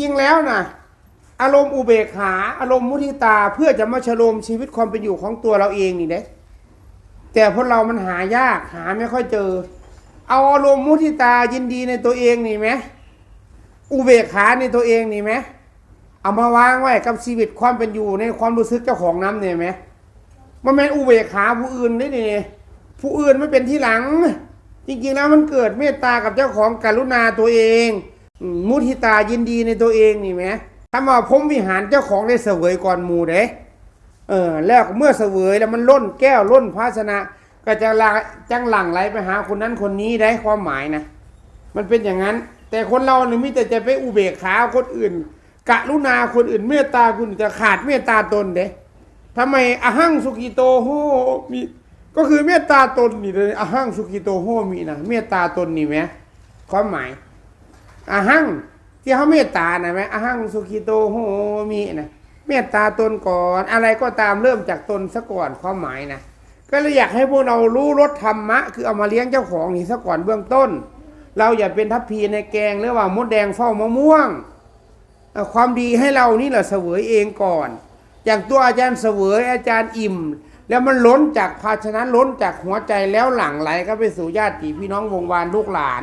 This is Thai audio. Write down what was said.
ริง ๆ แล้วนะอารมณ์อุเบกขา อารมณ์มุทิตาเพื่อจะมาชโลมชีวิตความเป็นอยู่ของตัวเราเองนี่เด้แต่พวกเรามันหายากหาไม่ค่อยเจอ เอาอารมณ์มุทิตายินดีในตัวเองนี่ไหมอุเบกขาในตัวเองนี่ไหมเอามาวางไว้กับชีวิตความเป็นอยู่ในความรู้สึกเจ้าของน้ำเนี่ยไหมมันเป็นอุเบกขาผู้อื่นได้นี่ผู้อื่นไม่เป็นที่หลัง จริงๆแล้วมันเกิดเมตตากับเจ้าของกรุณาตัวเอง มุทิตายินดีในตัวเองนี่ไหมถ้ามาพรมวิหารเจ้าของได้เสวยก่อนหมู่เด้เออแล้วเมื่อเสวยแล้วมันล้นแก้วล้นภาชนะ ก็จะลาจังหลังไหลไปหาคนนั้นคนนี้ได้ความหมายนะ มันเป็นอย่างนั้น แต่คนเราเนี่ยมิแต่จะไปอุเบกขาคนอื่นกรุณาคนอื่นเมตตาคนอื่นจะขาดเมตตาตนเด้ทำไมอหังสุกิโตโหมีก็คือเมตตาตนนี่เลยอหังสุกิโตโหมีนะเมตตาตนนี่ไหมความหมาย อหังที่เขาเมตตานะไหมอหังสุกิโตโหมีนะเมตตาตนก่อนอะไรก็ตามเริ่มจากตนซะก่อนความหมายนะก็เลยอยากให้พวกเรารู้รสธรรมะ คือเอามาเลี้ยงเจ้าของนี่ซะก่อนเบื้องต้น เราอย่าเป็นทัพพีในแกงหรือว่ามดแดงเฝ้ามะม่วง ความดีให้เรานี่แหละเสวยเองก่อน อย่างตัวอาจารย์เสวยอาจารย์อิ่ม แล้วมันล้นจากภาชนะล้นจากหัวใจแล้วหลั่งไหลก็ไปสู่ญาติพี่น้องวงวานลูกหลาน